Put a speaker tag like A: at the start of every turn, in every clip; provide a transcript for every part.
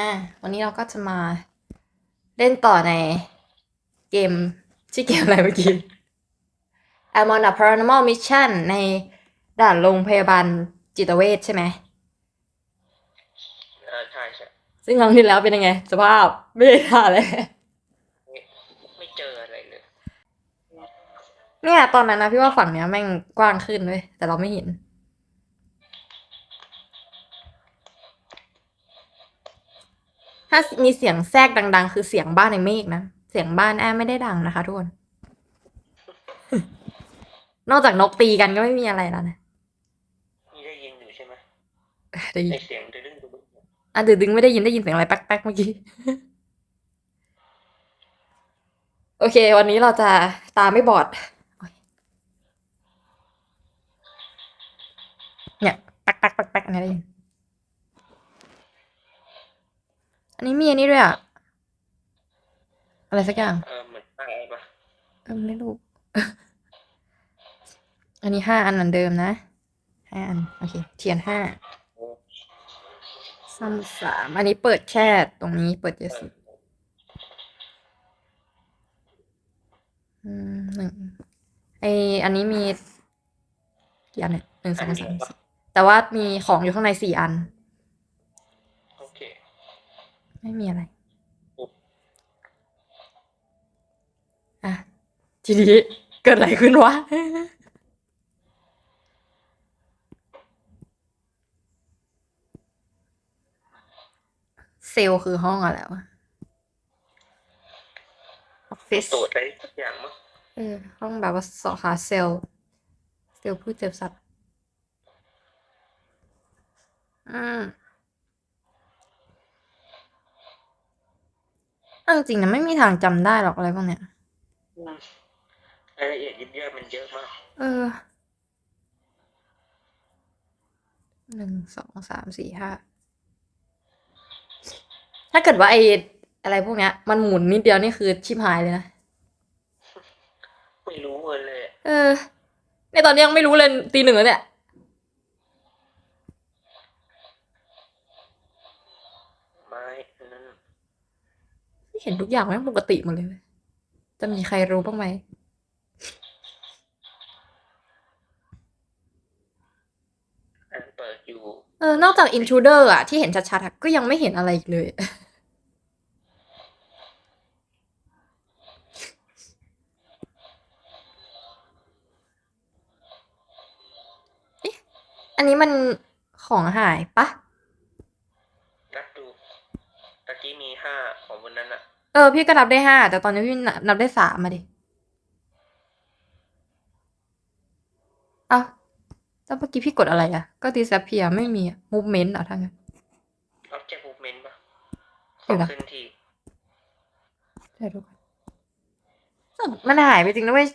A: อะวันนี้เราก็จะมาเล่นต่อในเกมชื่อเกมอะไรเมื่อกี้ I'm on a paranormal mission ในด่านโรงพยาบาลจิตเวชใช่ไหม
B: เออใช่ใช่
A: ซึ่งครั้งที่แล้วเป็นยังไง สภาพไม่ได้ท่าเลย
B: ไม่ไม่เจออะไรเลย
A: เนี่ย ตอนนั้นนะพี่ว่าฝั่งเนี้ยแม่งกว้างขึ้นเว้ยแต่เราไม่เห็น ถ้ามีเสียงแทรกดัง ๆ คือเสียงบ้านในเมฆนะ เสียงบ้านแอไม่ได้ดังนะคะทุกคน นอกจากนกตีกันก็ไม่มีอะไรแล้วนะ
B: นี่ได้ยินอยู่ใช่ไหม
A: ได้ยิน
B: ในเสียงดึงดึงดึง
A: อะดึงดึงไม่ได้ยินได้ยินเสียงอะไรแป๊กๆเมื่อกี้ โอเค วันนี้เราจะตาไม่บอดโอ๊ยเนี่ยแป๊กแป๊กแป๊กแป๊กอันนี้ได้ยิน อันนี้มีอันนี้ด้วยอะอะไรสักอย่าง
B: เออเหมือนอะไรปะ
A: เออไม่รู้ อันนี้ห้าอันเหมือนเดิมนะห้าอัน โอเค เทียนห้า
B: โอ้
A: ซ้ำสามอันนี้เปิดแค่ตรงนี้เปิดเจ็ด
B: เอ
A: สิ
B: อบ
A: อืมหนึ่งไออันนี้มีกี่อันเนี่ยหนึ่งสองสามสี่แต่ว่ามีของอยู่ข้างในสี่อัน
B: โอเค
A: ไม่มีอะไร
B: อุ๊บ
A: อะ ทีนี้เกิดอะไรขึ้นวะ เซลล์คือห้องอะไรวะออฟฟิศ
B: ตรวจอะไรสักอย่างมั้ง
A: เออห้องแบบว่าเสาะหาเซลล์ เซลล์พืชเจ็บสัตว์ อืม เอาจริงๆนะไม่มีทางจำได้หรอกอะไรพวกเนี้ย
B: อืมรายละเอียดยิบย่อยมันเยอะมาก
A: เออ หนึ่งสองสามสี่ห้า ถ้าเกิดว่าไออะไรพวกเนี้ย มันหมุนนิดเดียวนี่คือชิบหายเลยนะ
B: ไม่รู้เลย
A: เออ ในตอนนี้ยังไม่รู้เลยตีหนึ่งแล้วเนี่ย
B: ไม้อันนั้น
A: เห็นทุกอย่างแม่งปกติหมดเลยเว้ยจะมีใครรู้บ้างไหม
B: อันเปิดอยู่
A: เออ นอกจาก intruder อะที่เห็นชัดๆอะก็ยังไม่เห็นอะไรอีกเลยเอ๊ะอันนี้มันของหายปะ
B: นับดูตะ กี้มีห้าของบนนั้นอะ
A: เออ พี่ก็นับได้ห้าแต่ตอนนี้พี่นับนับได้สามมาดิเอ้าแล้วเมื่อกี้พี่กดอะไรอะก็ disappear ไม่มีอะ movement เหรอทั้างนั้น
B: ออบเจกต์มูฟเมนต์ปะข
A: เดี๋
B: อ
A: ยวนะ
B: ขึ้นที
A: เดี๋ยวดูก่อนเอ้ามันหายไปจริงนะเว้ย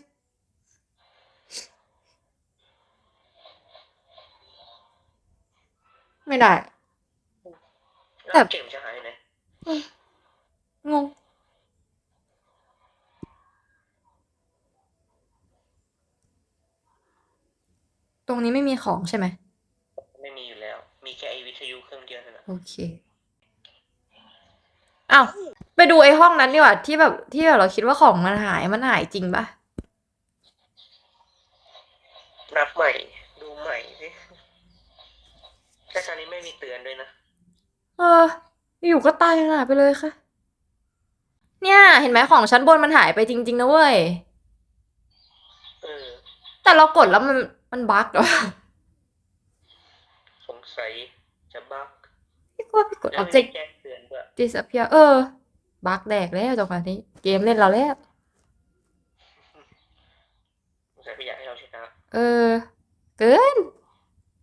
A: ไม่ได้
B: แล้ว
A: แต่
B: เกมจะหายไหน
A: งง ตรงนี้ไม่มีของใช่ไหม
B: ไม่มีอยู่แล้ว มีแค่ไอวิทยุเครื่องเดียวเท่านั้น
A: โอเคอ้าวไปดูไอ้ห้องนั้นดีกว่าที่แบบที่แบบเราคิดว่าของมันหายมันหายจริงปะ
B: นับใหม่ ดูใหม่สิแต่ตอนนี้ไม่มีเตือนด้วยนะ
A: เออ อยู่ก็ตายหายไปเลยค่ะ เนี่ย เห็นไหมของชั้นบนมันหายไปจริง ๆ นะเว้ย
B: เออ
A: แต่เรากดแล้วมันมันบั๊กเหรอ
B: สงสัยจะบั๊ก
A: พี่ก็ว่าพี่กด
B: แล้วไม่
A: object
B: มีแจ้งเตือนด้วย
A: disappear เออ บั๊กแดกแล้วจังหวะนี้ เกมเล่นเราแล้ว
B: สงสัยพี่อยากให้เราชนะ
A: เออ เกิน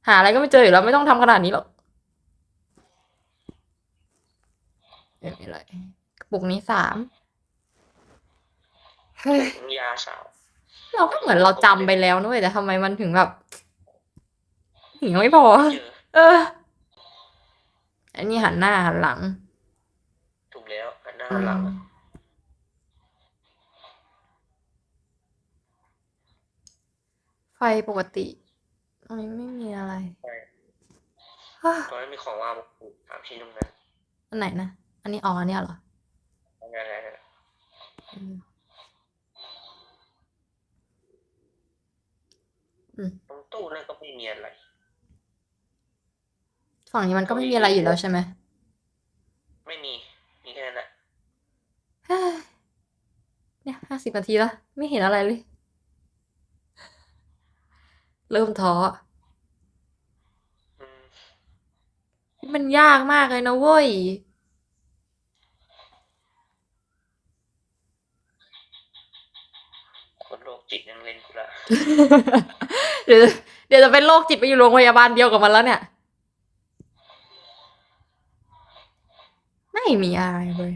A: หาอะไรก็ไม่เจออยู่แล้วไม่ต้องทำขนาดนี้หรอก ไม่มีอะไรกระปุกนี้สามเฮ้ย
B: ยาสาว
A: เราก็เหมือนเราจำไปแล้วนะเว้ยแต่ทำไมมันถึงแบบถึงยังไม่พอ
B: เจอ
A: เออ อันนี้หันหน้าหันหลัง
B: ถูกแล้วหันหน้า
A: อื
B: หันหลัง
A: มไฟปกติตรงนี้ไม่มีอะไร
B: ใช่
A: ฮ่า
B: ตอนนั้นมีของวางสามชิ้นตรงนั้น
A: อันไหนนะ อันนี้อ๋ออันเนี้ยเหรอ
B: อะไรอะไร
A: อืมอืม
B: ตรงตู้นั่นก็ไม่มีอะไร
A: ฝั่งนี้มันก็ไม่มีอะไรอยู่แล้วใช่ไหม
B: ไม่มี มีแค่นั้นแหละ
A: เฮ้ยเนี่ยห้าสิบนาทีแล้ว ไม่เห็นอะไรเลย เริ่มท้อ
B: อืม
A: มันยากมากเลยนะเว้ย
B: คนโรคจิตยังเล่นกูละ
A: เดี๋ยวเดี๋ยวจะเป็นโรคจิตไปอยู่โรงพยาบาลเดียวกับมันแล้วเนี่ย ไม่มีอะไรเลย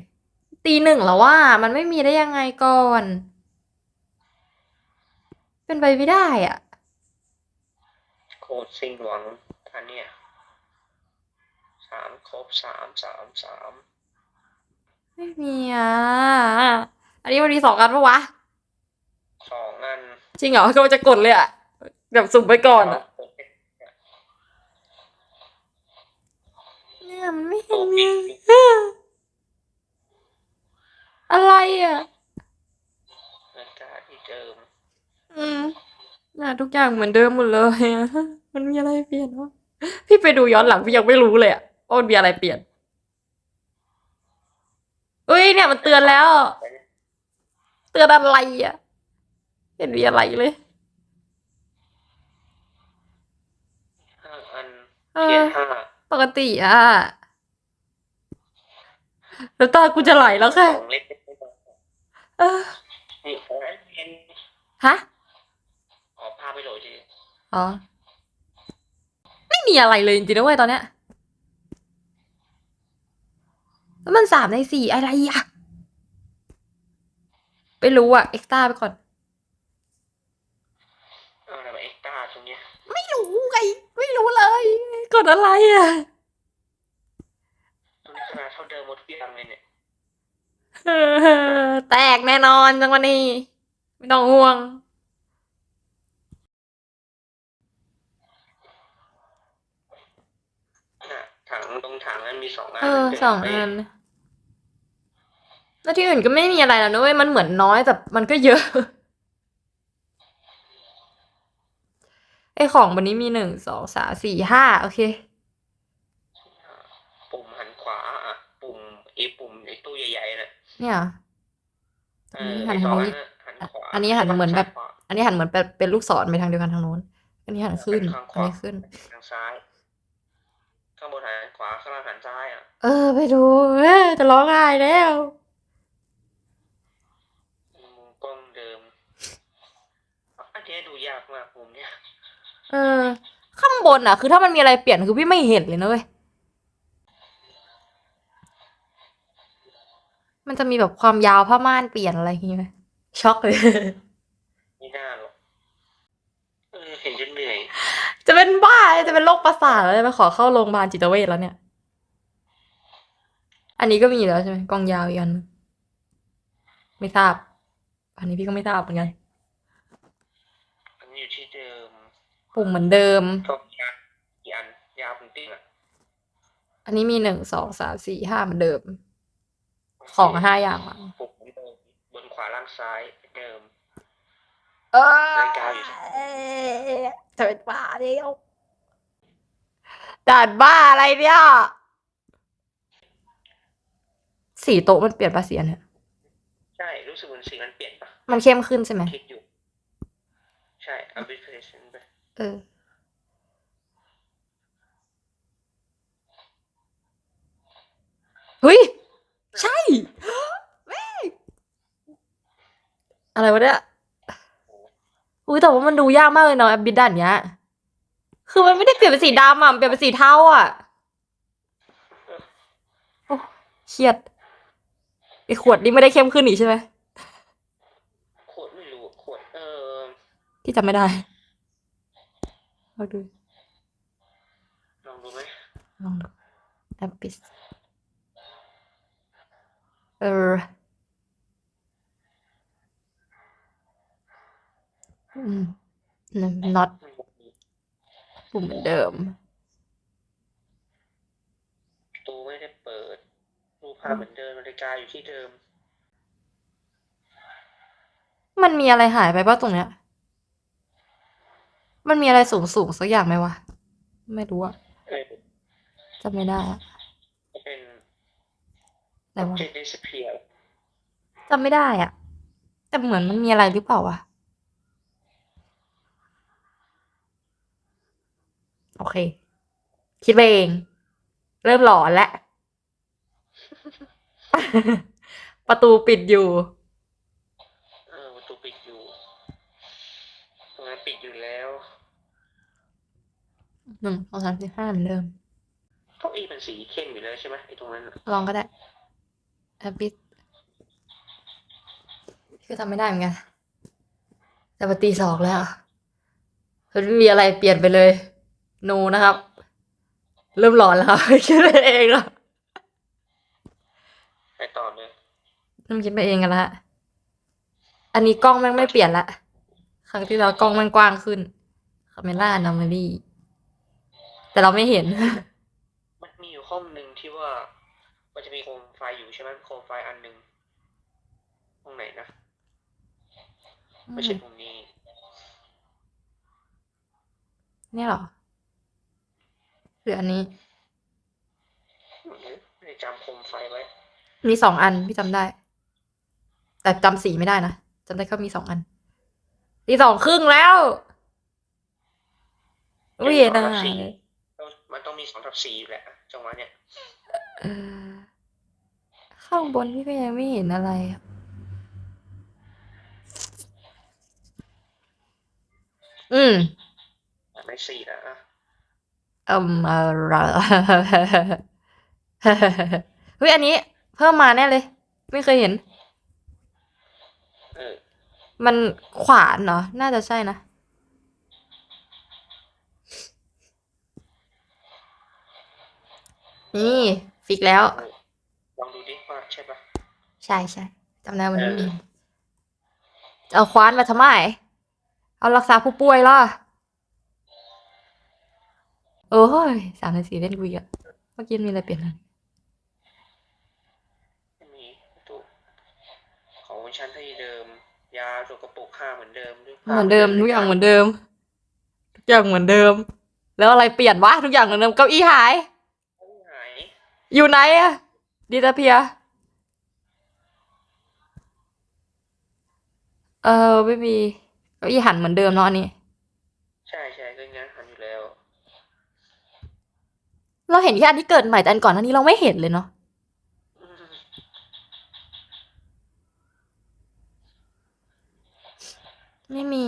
A: ตีหนึ่งแล้วว่า มันไม่มีได้ยังไงก่อน เป็นไปไม่ได้อะ
B: โคตรสิ้นหวังอันเนี้ยสามครบสามสามสาม
A: ไม่มีอะ อันนี้มันมีสองอันปะวะ
B: สองอัน
A: จริงเหรอก็จะกดเลยอะแบบสุ่มไปก่อนอะเนี่ยมันไม่เห็
B: โอ้
A: น
B: ปิ
A: มี
B: ด
A: อะไรอะ
B: อากาศที่เดิม
A: อืมน่ะทุกอย่างเหมือนเดิมหมดเลยอะมันมีอะไรเปลี่ยนวะพี่ไปดูย้อนหลังพี่ยังไม่รู้เลยอะว่ามันมีอะไรเปลี่ยนเอ้ยเนี่ยมันเตือนแล้ว เตือนอะไรอะเห็นมีอะไรเลย
B: ห้าอัน
A: เอ
B: เพีย
A: อ
B: นห้า
A: ปกติอะแล้วตากูจะไหลแล้วค่ะ
B: สองเล็ก
A: เออ
B: นี่ของอันเพียน
A: ฮะ
B: ออกภาพไปโหลดที
A: อ๋อ ไม่มีอะไรเลยจริงๆนะเว้ยตอนเนี้ย แล้วมันสามในสี่อะไรอะไม่รู้อะเอ็กซ์ต้าไปก่อน
B: เอาอะไรมาเอ็กซ์ต้าตรงเนี้ย
A: ไม่รู้ ไงไม่รู้เลย กดอะไรอะ
B: ตรงนี้ขนาดเท่าเดิมหมดทุกอย่างเลยเนี่ย
A: เออแตกแน่นอนจังวันนี้ ไม่ต้องห่วง
B: น่ะถังตรงถังนั้นมีสองอัน
A: เออ
B: เป็น
A: สอง
B: ไป
A: อันแล้วที่อื่นก็ไม่มีอะไรแล้วนะเว้ยมันเหมือนน้อยแต่มันก็เยอะ ไอของวันนี้มีหนึ่งสองสามสี่ห้าโอเค
B: ปุ่มหันขวาอะปุ่มไอ้ปุ่มไอ้ตู้ใหญ่ๆน่ะ
A: เนี่ย
B: เอ
A: อัน
B: อ
A: นี้หัน
B: ไอ้สอง
A: ทางนี้
B: อันน่ะหันขวา
A: อันนี้หันเหมือนแบบ
B: ขวา
A: อันนี้หันเหมือนเป็นเป็นลูกศรไปทางเดียวกันทางโน้น อันนี้หันขึ้น
B: ข้างข
A: อัน
B: วา
A: นี้ขึ้น
B: ทางซ้าย ข้างบนหันขวาข้างล่างหันซ้ายอะ
A: เออ ไปดูเออจะร้องไห้แล้ว
B: มุมกล้องเดิมอันนี้ดูยากมากมุมเนี้ย
A: เออ ข้างบนอะ คือถ้ามันมีอะไรเปลี่ยนคือพี่ไม่เห็นเลยนะเว้ย มันจะมีแบบความยาวผ้าม่านเปลี่ยนอะไรอย่างเงี้ยไหมช็อกเลย
B: ไม่น่าหรอกเออเห็นจนเหนื่อย
A: จะเป็นบ้าจะเป็นโรคประสาทแล้วจะไปขอเข้าโรงพยาบาลจิตเวชแล้วเนี่ย อันนี้ก็มีอยู่แล้วใช่ไหมกองยาวอีกอันหนึ่งไม่ทราบ อันนี้พี่ก็ไม่ทราบเหมือนกัน
B: อันนี้อยู่ที่เดิม
A: ปุ่มเหมือนเดิม
B: ก็ยาวกี่อันยาวเป็นติ้งอะ
A: อันนี้มีหนึ่งสองสามสี่ห้าเหมือนเดิม ของห้าอย่างมั้ง
B: ปุ่มเหมือนเดิมบนขวาล่างซ้ายเดิม
A: เออ
B: นาฬิกาอยู่
A: จะเป็นบ้าเดียวด่านบ้าอะไรเนี่ยสีโต๊ะมันเปลี่ยนปะเสียเนี่ย
B: ใช่ รู้สึกเหมือนสีมันเปลี่ยนปะ
A: มันเข้มขึ้นใช่ไหม
B: คิดอยู่ ใช่อัพ เดทไป
A: เออ เฮ้ย ใช่ แม่งอะไรวะเนี่ย อุ้ยแต่ว่ามันดูยากมากเลยเนาะแอปบิดดันเนี้ย คือมันไม่ได้เปลี่ยนเป็นสีดำอะมันเปลี่ยนเป็นสีเทาอะโอ้เครียดไอขวดนี่ไม่ได้เข้มขึ้นอีกใช่ไหม
B: ขวดไม่รู้ขวดเออ
A: ที่จำไม่ได้ ลองดู
B: ลองดูไหม
A: ลองดูแอปปิสเอออืม not ปุ่มเหมือนเดิม
B: ประตูไม่ได้เปิด รูปภาพเหมือนเดิมนาฬิกาอยู่ที่เดิม
A: มันมีอะไรหายไปบ้างตรงเนี้ย มันมีอะไรสูงสูงๆสักอย่างไหมวะ ไม่รู้อะ
B: เออ
A: จำไม่ได้อะ
B: จะเป็น
A: อะไรวะ
B: object disappear
A: จำไม่ได้อะแต่เหมือนมันมีอะไรหรือเปล่าวะโอเค คิดไปเอง เริ่มหลอนแล้ว ประตูปิดอยู่
B: เออประตูปิดอยู่ ตรงนั้นปิดอยู่แล้ว
A: หนึ่งสองสามสี่ห้าเหมือนเดิม
B: เก้าอี้มันสีเข้มอยู่แล้วใช่ไหมไอ้ตรงนั้นน่ะ
A: ลองก็ได้แอปปิดคือทำไม่ได้เหมือนกัน แต่ปตีสองแล้วมันไม่มีอะไรเปลี่ยนไปเลย โนนะครับ เริ่มหลอนแล้วคิดไปเองแล้ว
B: ไปต่อเลย
A: เริ่มคิดไปเองกันละอันนี้กล้องแม่งไม่เปลี่ยนละ ครั้งที่แล้วกล้องแม่งกว้างขึ้นคาเมล่าอนอม a ลี่ แต่เราไม่เห็น
B: มันมีอยู่ห้องหนึ่งที่ว่า มันจะมีโคมไฟอยู่ใช่ไหมโคมไฟอันหนึ่งห้องไหนนะไม่ใช่ตรงนี้
A: เนี่ยเหรอหรืออันนี้
B: ไม่ได้จำโคมไฟไว้
A: มีสองอันพี่จำได้ แต่จำสีไม่ได้นะจำได้แค่มีสองอันตีสองครึ่งแล้วไม่เห็น
B: สอ
A: อะ
B: งทับสี่ มันต้องมีสองทับสี่อยู่แหละจังหวะเนี้ย
A: เออข้างบนพี่ก็ยังไม่เห็นอะไรอะอืม
B: ไม่สี่แล้วอะ
A: อืมอะไรเฮ้ยอันนี้ เพิ่มมาแน่เลย ไม่เคยเห็น
B: เออ
A: มันขวานเหรอ น่าจะใช่นะ นี่ฟิกแล้ว
B: ลองดูดิว่าใช่ปะ
A: ใช่ใช่จำได้วันนี้มีจะเอาคว้านมาทำไม เอารักษาผู้ป่วยล่ะโอ้ยสามในสี่เล่นกุยอะเมื่อกี้มีอะไรเปลี่ยนไหม
B: ไม่มีประตูของชั้นที่เดิม ยาสกปรกค่าเหมือนเดิมด้วย
A: เหมือนเดิมทุกอย่างเหมือนเดิม ทุกอย่างเหมือนเดิม แล้วอะไรเปลี่ยนวะทุกอย่างเหมือนเดิมเก้าอี้หาย
B: หาย
A: อยู่ไหนอะดีตาเพีย เออไม่มีเก้าอี้หันเหมือนเดิมเนาะอันนี้
B: ใช่ใช่ก็งั้นหันอยู่แล้ว
A: เราเห็นแค่อันที่เกิดใหม่แต่อันก่อนอันนี้เราไม่เห็นเลยเนาะ
B: อืม
A: ไม่มี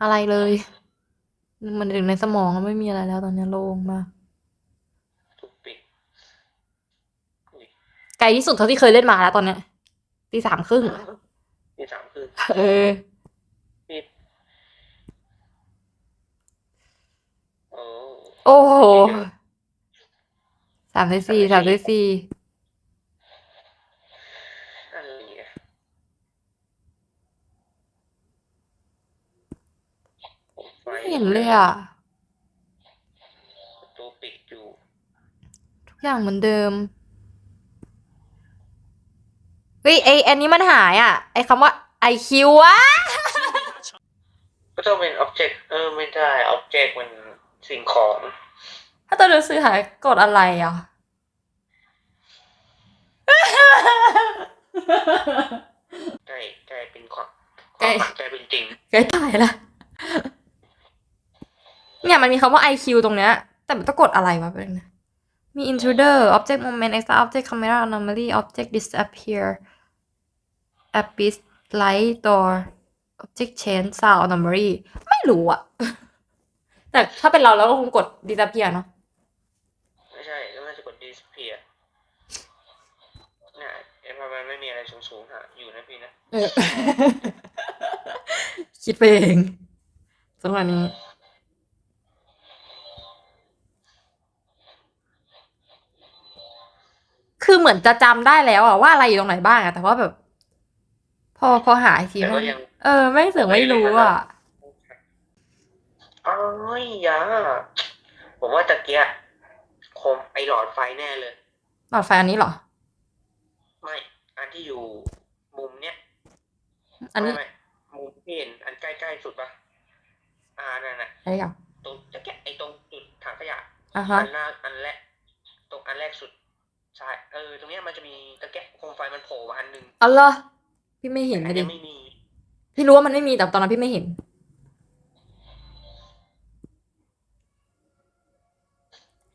A: อะไรเลย มันถึงในสมองก็ไม่มีอะไรแล้วตอนนี้โล่งมาก
B: ถูกปิดอุ้ย
A: ไกลที่สุดเท่าที่เคยเล่นมาแล้วตอนเนี้ยตีสามครึ่ง
B: มีสามคืน
A: เออ
B: ปิดโอ้
A: โอ้โหสามในสี่สามในสี่
B: อะไรเนี่ยผมไฟ
A: ไม่เห็นเลยอะ
B: ประตูปิดอยู่
A: ทุกอย่างเหมือนเดิมเฮ้ยไออันนี้มันหายอะ ไอคำว่าไอคิวอะ
B: ก็ต้องเป็น object เออไม่ได้ object มันสิ่งของ
A: ถ้าตัวหนังสือหายกดอะไรอะ
B: ใกล้ใกล้เป็นความ
A: ใกล้
B: ใกล้เป็นจริง
A: ใกล้ตายละเนี่ยมันมีคำว่า IQ ตรงเนี้ย แต่มันต้องกดอะไรวะเป็นงนะมี intruder object moment extra object camera anomaly object disappear abyss light door object change sound anomaly ไม่รู้อะแต่ถ้าเป็นเราเราก็คงกด disappear เนาะ
B: ไม่ใช่ก็น่าจะกด disappear เนี่ยเอ็มมันไม่มีอะไรสูงๆหาอยู่นะพี่นะ
A: เออคิดไปเองสำหรับนี้คือเหมือนจะจำได้แล้วอะว่าอะไรอยู่ตรงไหนบ้างอะแต่ว่าแบบ พอพอหาอีกทีมั
B: น
A: เออไม่เสือไม่รู้อะ
B: เอ้ยอย่าผมว่าตะเกียบคมไอหลอดไฟแน่เลย
A: หลอดไฟอันนี้เหรอ ไม่ อัน
B: ที่อยู่มุมเนี้
A: ยอันนี้
B: ไม่ไม่มุมที่เห็นอันใกล้ๆสุดปะอ่านั่นน่ะ
A: อะไรอย่าง
B: ตรงตะเกียบไอตรงจุดถังขยะ
A: อั
B: นหน้าอันแรกตรงอันแรกสุดใช่เออ ตรงเนี้ยมันจะมีตะเกียบโคมไฟมันโผล่มาอันหนึ่ง
A: อ๋อเหรอ พี่ไม่เห็น
B: อั
A: นะ
B: น
A: ดิ
B: เนี้ยไม่มี
A: พี่รู้ว่ามันไม่มีแต่ตอนนั้นพี่ไม่เห็น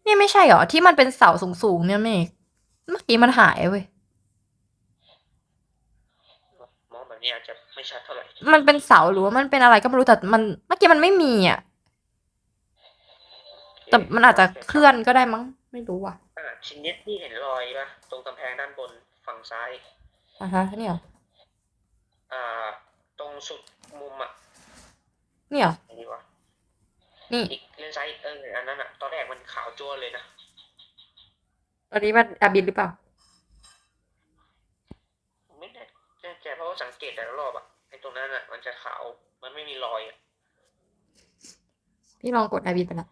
A: นี่ไม่ใช่เหรอ ที่มันเป็นเสาสูงๆเนี่ยเมฆเมื่อกี้มันหายเว้ย
B: มองแบบนี้อาจจะไม่ชัดเท่าไหร่
A: มันเป็นเสาหรือว่ามันเป็นอะไรก็ไม่รู้แต่มันเมื่อกี้มันไม่มีอะ แต่มันอาจจะเคลื่อนก็ได้มั้ง ไม่รู้อะ
B: อ่าชิ้นเนี้ยที่เห็นรอยปะตรงกำแพงด้านบนฝั่งซ้าย
A: อะฮะเนี่ยเหรอ
B: อ่า ตรงสุดมุมอะ
A: เนี่ยเหรอ
B: อันนี้วะ
A: นี่
B: อีกเลนซ้ายเอออันนั้นอะ ตอนแรกมันขาวจั่วเลยนะ
A: อันนี้มันอาบินหรือเปล่า
B: ไม่แน่แน่ใจเพราะว่าสังเกตแต่ละรอบอะไอ้ตรงนั้นอะ มันจะขาว มันไม่มีรอยอะ
A: พี่ลองกดอาบินไปละ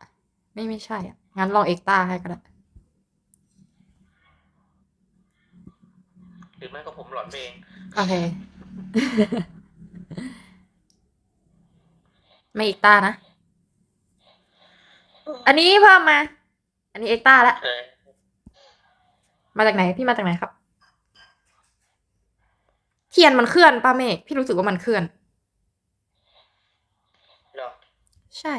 A: ไม่ไม่ใช่อะ งั้นลองเอ็กตาให้ก็ได้
B: หรือไม่ก็ผมหลอนไปเอง
A: โอเค ไม่เอ็กตานะ อันนี้เพิ่มมา อันนี้เอ็กตาแล้ว
B: เออ
A: มาจากไหน พี่มาจากไหนครับ เทียนมันเคลื่อนป้าเมฆพี่รู้สึกว่ามันเคลื่อน
B: เหรอ
A: ใช่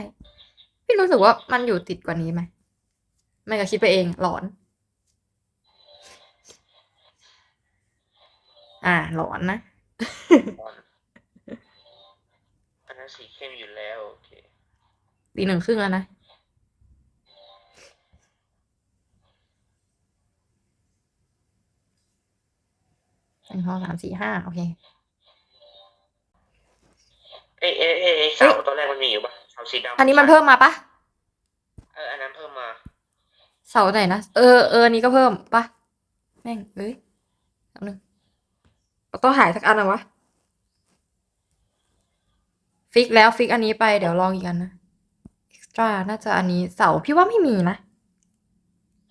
A: พี่รู้สึกว่ามันอยู่ติดกว่านี้ไหมไม่ก็คิดไปเองหลอน อ่า หลอนนะ
B: หล อนอันนั้นสีเข้มอยู่แล้วโอเค
A: ตีหนึ่งครึ่งแล้วนะ หนึ่งสองสามสี่ห้าโอเค
B: เอ้ยเอ้ยเอ้ยเอ้ยเสาตอนแรกมันมีอยู่ปะเสาสีดำ
A: อันนี้มันเพิ่มมาปะ
B: เอออันนั้นเพิ่มมา
A: เสาไหนนะ เออเอออันนี้ก็เพิ่มปะแม่งเอ้ยแป๊บนึงเรา ต้องหายสักอันนะวะ ฟิกแล้วฟิกอันนี้ไปเดี๋ยวลองอีกอันนะเอ็กซ์ตร้าน่าจะอันนี้เสาพี่ว่าไม่มีนะ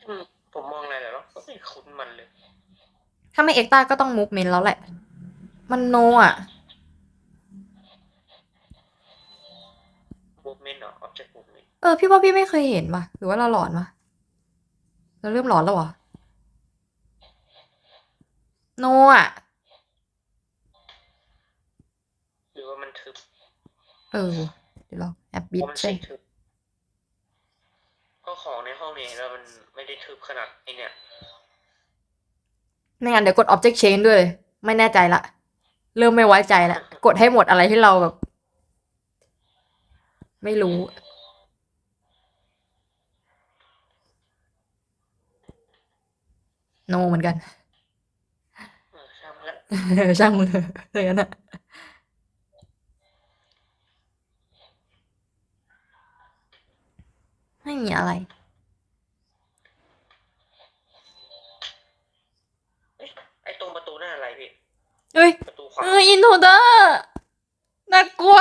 B: อืมผมมองอะไรแล้วก็ไม่คุ้นมันเลย
A: ถ้าไม่เอ็กซ์ตร้าก็ต้องมูฟเมนต์แล้วแหละ มันโนอะ
B: movement เหรอ object movement
A: เออพี่ว่าพี่ไม่เคยเห็นว่ะ หรือว่าเราหลอนวะเราเริ่มหลอนแล้วเหรอโนอะ
B: หรือว่ามันทึบ
A: เออ เดี๋ยวลองแอป
B: เพ
A: บิด
B: ราะมัน
A: ใช่
B: สีทึบก็ของในห้องเนี่ยแล้วมันไม่ได้ทึบขนาดไอเนี่ย
A: ไม่งั้นเดี๋ยวกด object change ด้วย ไม่แน่ใจละ เริ่มไม่ไว้ใจละ กดให้หมดอะไรที่เราแบบ ไม่รู้ โนเหมือนกัน
B: เออช่างมันละ
A: ช่างมือเลยงั้นอะ ไม่มีอะไร
B: เอ้ยไอตรงประตูนั่นอะไรพี่
A: เฮ้ย
B: ประตูขวา
A: เอออินโทเดอร์น่ากลัว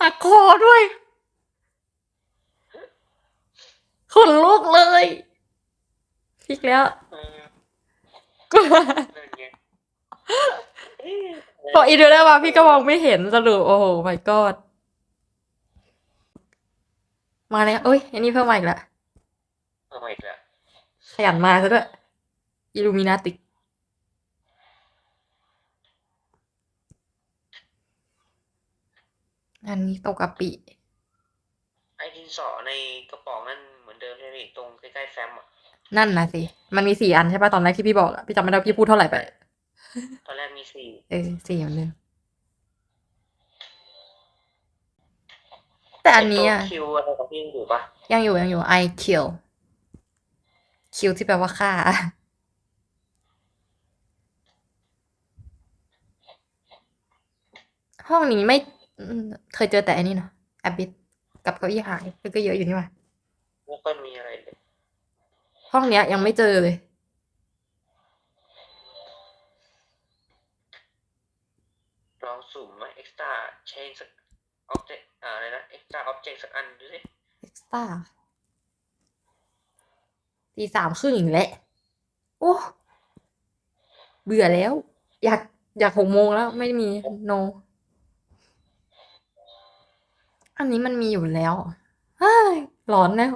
A: หักคอด้วยขนลุกเลยพลิกแล้ว
B: เออก
A: ลัว
B: นั่นไงเอ๊ะ
A: พออินโทเดอร์มาพี่ก็มองไม่เห็นสรุปโอ้โห my god มาแล้วเอ้ย อันนี้เพิ่มมาอีกแล้ว
B: เอามาอีกแล้ว
A: ขยันมาซะด้วยอิลูมินาติกอันนี้โตกะปิ
B: ไอดินสอในกระป๋องนั่นเหมือนเดิมใช่ไหมพี่ตรงใกล้ๆแฟ้มอะ
A: นั่นนะสิ มันมีสี่อันใช่ป่ะตอนแรกที่พี่บอกอะพี่จำไม่ได้ว่าพี่พูดเท่าไหร่ไป
B: ตอนแรกมีสี่
A: เออสี่เหมือนเดิม แต่อันนี้
B: ไตัว
A: อะ
B: คิวอะไรของพี่ยังอยู่ปะ
A: ยังอยู่ยังอยู่ I kill kill ที่แปลว่าฆ่าห้องนี้ไม่อืมเคยเจอแต่อันนี้เนาะแอบบิดกับเก้าอี้หายก็เยอะอยู่นี่ว่ะ
B: ไม่ค่อยมีอะไรเลย
A: ห้องเนี้ยยังไม่เจอเลย
B: ลองสุ่มไหม extra change สัก object อ่าอะไรนะ extra object สักอันดูสิ
A: extra ตีสามครึ่งอีกแล้วโอ้เบื่อแล้ว อยากอยากหกโมงแล้วไม่มี no อันนี้มันมีอยู่แล้วเฮ้ยหลอนแล้ว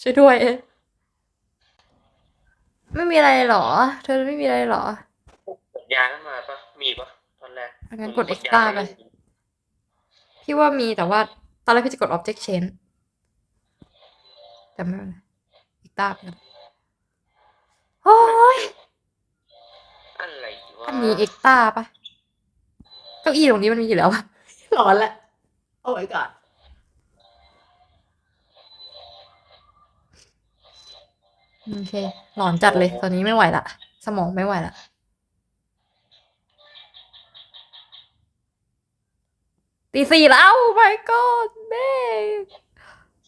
A: ช่วยด้วย ไม่มีอะไรหรอ เธอไม่มีอะไรหรอ
B: กดยานั้นมาปะมีปะตอนแรก
A: งั้นกด extra ไป พี่ว่ามีแต่ว่า ตอนแรกพี่จะกด object change แต่ไม่เป็นไรอีกตาบกันโอ้ย
B: อะไรวะ
A: อันนี้เอ็กตาปะเก้าอี้ตรงนี้มันมีอยู่แล้วปะหลอนแหละ โอ้ my god โอเค หลอนจัดเลย ตอนนี้ไม่ไหวละ สมองไม่ไหวละ ตีสี่แล้ว oh my god แม่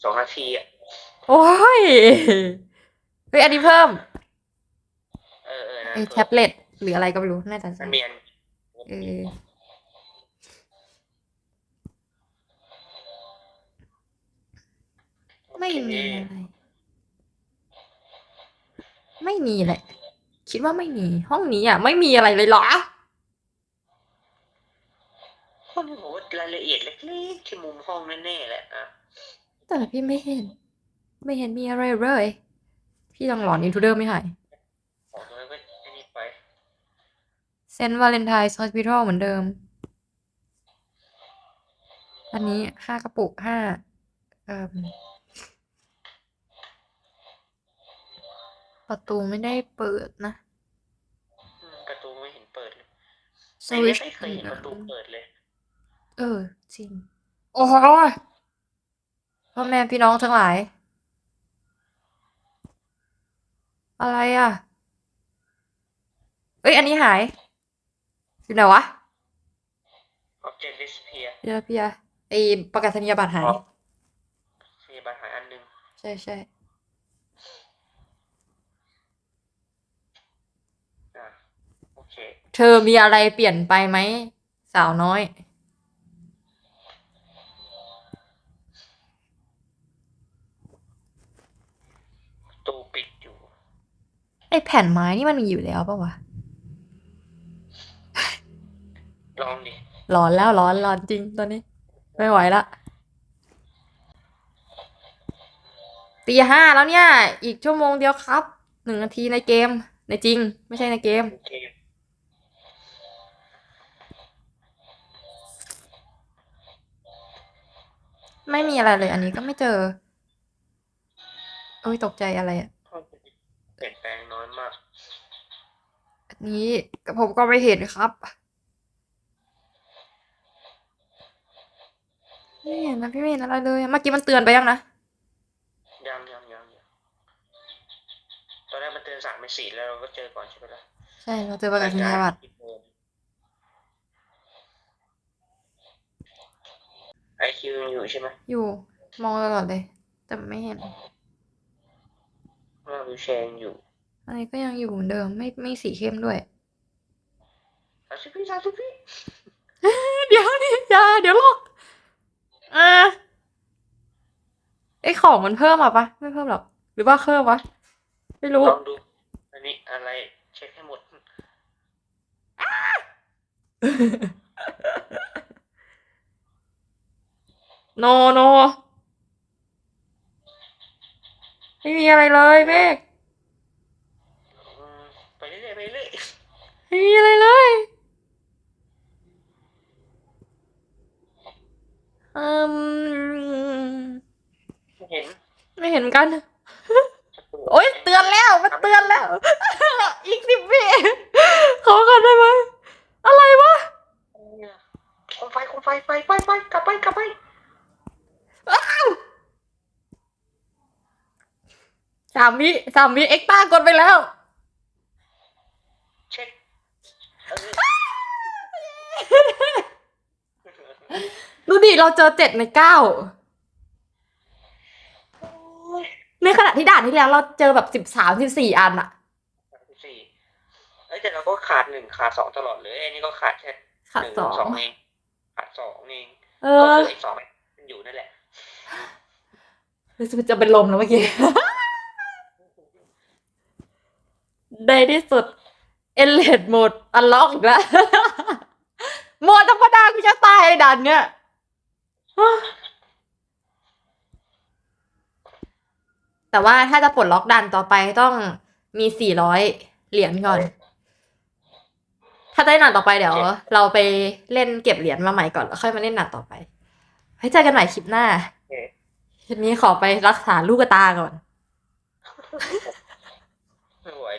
B: สองนาทีอะ
A: โอ้ยเฮ้ยอันนี้เพิ่ม
B: เออเออนะ
A: ไอ้แท็บเล็ตหรืออะไรก็ไม่รู้ น่าจะ
B: มั
A: ใช่
B: นมีอัน
A: เออไม่มีอะไร ไม่มีแหละคิดว่าไม่มี ห้องนี้อะ ไม่มีอะไรเลยเหรอ
B: ห้องนี้บอกว่ารายละเอียดเล็กๆที่มุมห้องแน่ๆแหละอะ
A: แต่พี่ไม่เห็น ไม่เห็นมีอะไรเลย พี่ยังหลอนอินทูเดอร์ไม่หาย
B: ของตรงนั้นก็ไอ้นี่ไป
A: เซนต์วาเลนไทน์ฮอสพิทอลเหมือนเดิม อันนี้ห้ากระปุกห้าเอ่มประตูไม่ได้เปิดนะ
B: อืมประตูไม่เห็นเปิดเลย
A: ส
B: ใน
A: วิ
B: นี้
A: ช
B: ไม่เคยเห็นประตูเปิดเลย
A: เออ จริง โอ้โหพ่อแม่พี่น้องทั้งหลาย อะไรอะ เอ้ย อันนี้หายอยู่ไหนวะ
B: object disappear
A: พี่ยพี่ยไอประกาศนียบัตรหาย
B: อ๋อมีบัตรหายอันหนึง
A: ใช่ใช่
B: อะโอเค
A: เธอมีอะไรเปลี่ยนไปไหม สาวน้อย
B: ประตูปิดอยู่
A: ไอแผ่นไม้นี่มันมีอยู่แล้วปะวะ
B: ลองดิ
A: ร้อนแล้วร้อนร้อนจริงตอนนี้ ไม่ไหวละตีห้าแล้วเนี่ย อีกชั่วโมงเดียวครับ หนึ่งนาทีในเกม ในจริง ไม่ใช่ในเกม
B: โอเค
A: ไม่มีอะไรเลย อันนี้ก็ไม่เจอเอ้ยตกใจอะไรอะ
B: ห้องเป ลี่ยนแปลงน้อยมาก
A: อันนี้ก็ผมก็ไม่เห็นครับไม่เห็นนะพี่ไม่เห็นอะไรเลยอะเมื่อกี้มันเตือนไปยังนะ
B: ยังยังยังยังตอนแรกมันเตือนสามเป็นสี่แล้วเราก็เจอก่อนใช่ไหมล่ะ
A: ใช่เราเจอประกาศนียบัตร
B: ไอคิวอยู่ใช่ไหม
A: อยู่ มองตลอดเลย แต่ไม่เห็น
B: ว่าวิวแชร์ยังอยู่
A: อันนี้ก็ยังอยู่เหมือนเดิมไม่ไม่สีเข้มด้วย
B: สามสิบพี่สามสิบพี่
A: เดี๋ยวนี่อย่าเดี๋ยวลอกเออไอของมันเพิ่มอะปะไม่เพิ่มหรอก หรือว่าเพิ่มวะไม่รู้
B: ลองดู อันนี้อะไรเช็คให้หมด
A: โนโน ไม่มีอะไรเลยเมฆ
B: อืมไปเรื่อยๆไปเรื่อย
A: ไม่มีอะไรเลยอืม
B: ไม่เห็น
A: ไม่เห็นเหมือนกัน
B: ประตู
A: โอ๊ยเตือนแล้วมันเตือนแล้ว อีกสิบวิขอก่อนได้ไหมอะไรวะ
B: โคมไฟโคมไฟไปไปไปกลับไปกลับไป
A: สาม วิสามวิเอ็กต้ากดไปแล้ว
B: เช็คเออ
A: ดูดิเราเจอเจ็ดในเก้าในขณะที่ด่านที่แล้วเราเจอแบบสิบสามสิบสี่อันอะ
B: สามสิบสี่เอ้ยแต่เราก็ขาดหนึ่งขาดสองตลอดเลยอันนี้ก็ขาดแค่
A: ขาด
B: หนึ่ง
A: สอง
B: สองเองขาดสองเอง
A: เอ
B: ก็
A: อ
B: คืออีกสองมันอยู่นั่นแหละ
A: รู้สึกจะเป็นลมแล้วเมื่อกี้ ในที่สุดเอเลดโหมดอันล็อกอีกแล้วโหมดธรรมดากูจะตายไอ้ดันเนี่ยแต่ว่าถ้าจะปลดล็อกดันต่อไปต้องมีสี่ร้อยเหรียญก่อน ถ้าจะเล่นหนันต่อไปเดี๋ยว เราไปเล่นเก็บเหรียญมาใหม่ก่อนแล้วค่อยมาเล่นหนันต่อไปไว้เจอกันใหม่คลิปหน้า
B: โอเค
A: คลิปนี้ขอไปรักษาลูกตาก่อน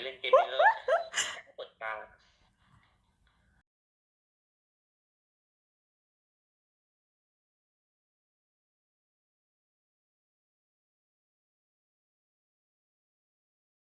B: ไม่ไ